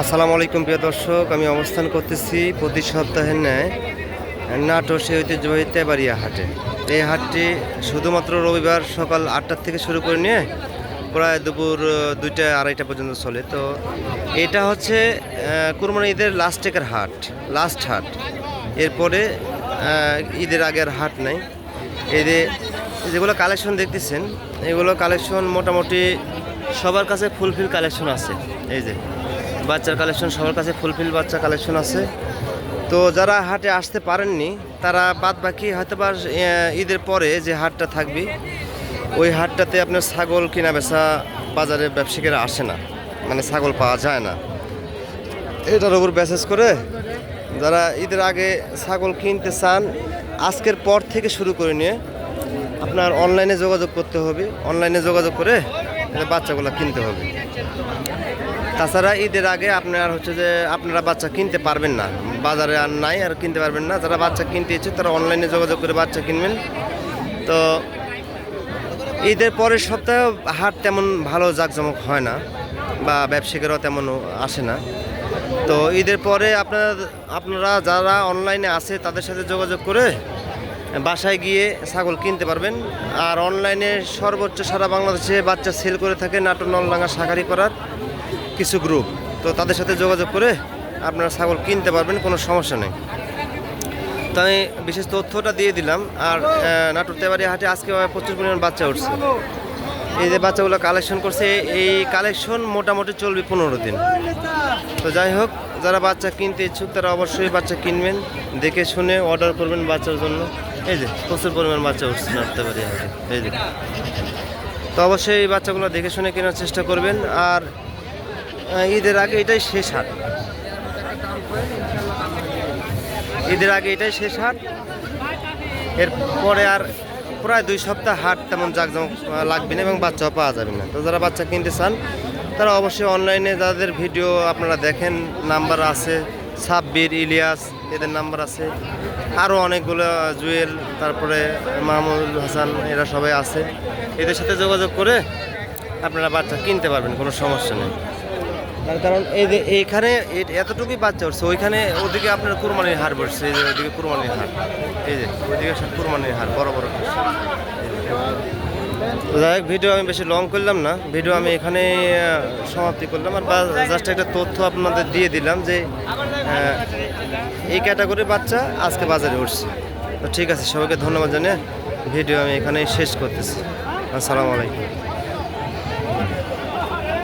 আসসালামু আলাইকুম প্রিয় দর্শক, আমি অবস্থান করতেছি প্রতি সপ্তাহের ন্যায় নাটোর সেই ঐতিহ্যবাহী তেবাড়িয়া হাটে। এই হাটটি শুধুমাত্র রবিবার সকাল আটটার থেকে শুরু করে নিয়ে প্রায় দুপুর দুইটা আড়াইটা পর্যন্ত চলে। তো এটা হচ্ছে কুরবানি ঈদের লাস্ট টেকের হাট লাস্ট হাট। এরপরে ঈদের আগের হাট নাই। এদের যেগুলো কালেকশন দেখতেছেন, এগুলো কালেকশন মোটামুটি সবার কাছে ফুলফিল কালেকশন আছে। এই যে বাচ্চার কালেকশন সবার কাছে ফুলফিল বাচ্চা কালেকশন আছে। তো যারা হাটে আসতে পারেননি, তারা বাদ বাকি হয়তো বা ঈদের পরে যে হাটটা থাকবে, ওই হাটটাতে আপনার ছাগল কিনা বেচা বাজারে ব্যবসায়ীরা আসে না। মানে ছাগল পাওয়া যায় না। এটার উপর ব্যাসেস করে যারা ঈদের আগে ছাগল কিনতে চান, আজকের পর থেকে শুরু করে নিয়ে আপনার অনলাইনে যোগাযোগ করতে হবে। অনলাইনে যোগাযোগ করে বাচ্চাগুলো কিনতে হবে। তাছাড়া ঈদের আগে আপনার হচ্ছে যে আপনারা বাচ্চা কিনতে পারবেন না। বাজারে আর নাই, আর কিনতে পারবেন না। যারা বাচ্চা কিনতে ইচ্ছে, তারা অনলাইনে যোগাযোগ করে বাচ্চা কিনবেন। তো ঈদের পরের সপ্তাহে হাট তেমন ভালো জাঁকজমক হয় না, বা ব্যবসায়িকরাও তেমন আসে না। তো ঈদের পরে আপনার, আপনারা যারা অনলাইনে আছে, তাদের সাথে যোগাযোগ করে বাসায় গিয়ে ছাগল কিনতে পারবেন। আর অনলাইনে সর্বোচ্চ সারা বাংলাদেশে বাচ্চা সেল করে থাকে নাটোর, নলডাঙ্গা শাখারি করার কিছু গ্রুপ তো তাদের সাথে যোগাযোগ করে আপনারা ছাগল কিনতে পারবেন, কোনো সমস্যা নেই। তো আমি বিশেষ তথ্যটা দিয়ে দিলাম। আর নাটোর তেবাড়ি হাটে আজকে প্রচুর পরিমাণ বাচ্চা উঠছে। এই যে বাচ্চাগুলো কালেকশন করছে, এই কালেকশন মোটামুটি চলবে পনেরো দিন। তো যাই হোক, যারা বাচ্চা কিনতে ইচ্ছুক, তারা অবশ্যই বাচ্চা কিনবেন, দেখে শুনে অর্ডার করবেন বাচ্চার জন্য। এই যে, প্রচুর পরিমাণ বাচ্চা উঠছে নাটতে পারি হাটে। এই যে। তো অবশ্যই এই বাচ্চাগুলো দেখে শুনে কেনার চেষ্টা করবেন। আর ঈদের আগে এটাই শেষ হাট। ঈদের আগে এটাই শেষ হাট। এরপরে আর প্রায় দুই সপ্তাহ হাট তেমন জাকজমক লাগবে না এবং বাচ্চাও পাওয়া যাবে না। তো যারা বাচ্চা কিনতে চান, তারা অবশ্যই অনলাইনে যাদের ভিডিও আপনারা দেখেন, নাম্বার আছে, সাব্বির, ইলিয়াস, এদের নাম্বার আছে। আরও অনেকগুলো জুয়েল, তারপরে মাহমুদুল হাসান, এরা সবাই আছে। এদের সাথে যোগাযোগ করে আপনারা বাচ্চা কিনতে পারবেন, কোনো সমস্যা নেই। তার কারণ এই যে এইখানে এ- এতটুকুই বাচ্চা উঠছে, ওইখানে ওদিকে আপনার কুরবানির হার বসছে, এই যে ওইদিকে কুরবানির হার। এই যে, ওইদিকে কুরবানির হার, বড় বড় যাই হোক ভিডিও আমি বেশি লং করলাম না। ভিডিও আমি এখানে সমাপ্তি করলাম। আর জাস্ট একটা তথ্য আপনাদের দিয়ে দিলাম যে এই ক্যাটাগরির বাচ্চা আজকে বাজারে উঠছে। তো ঠিক আছে, সবাইকে ধন্যবাদ জানিয়ে ভিডিও আমি এখানেই শেষ করতেছি। আসসালামু আলাইকুম।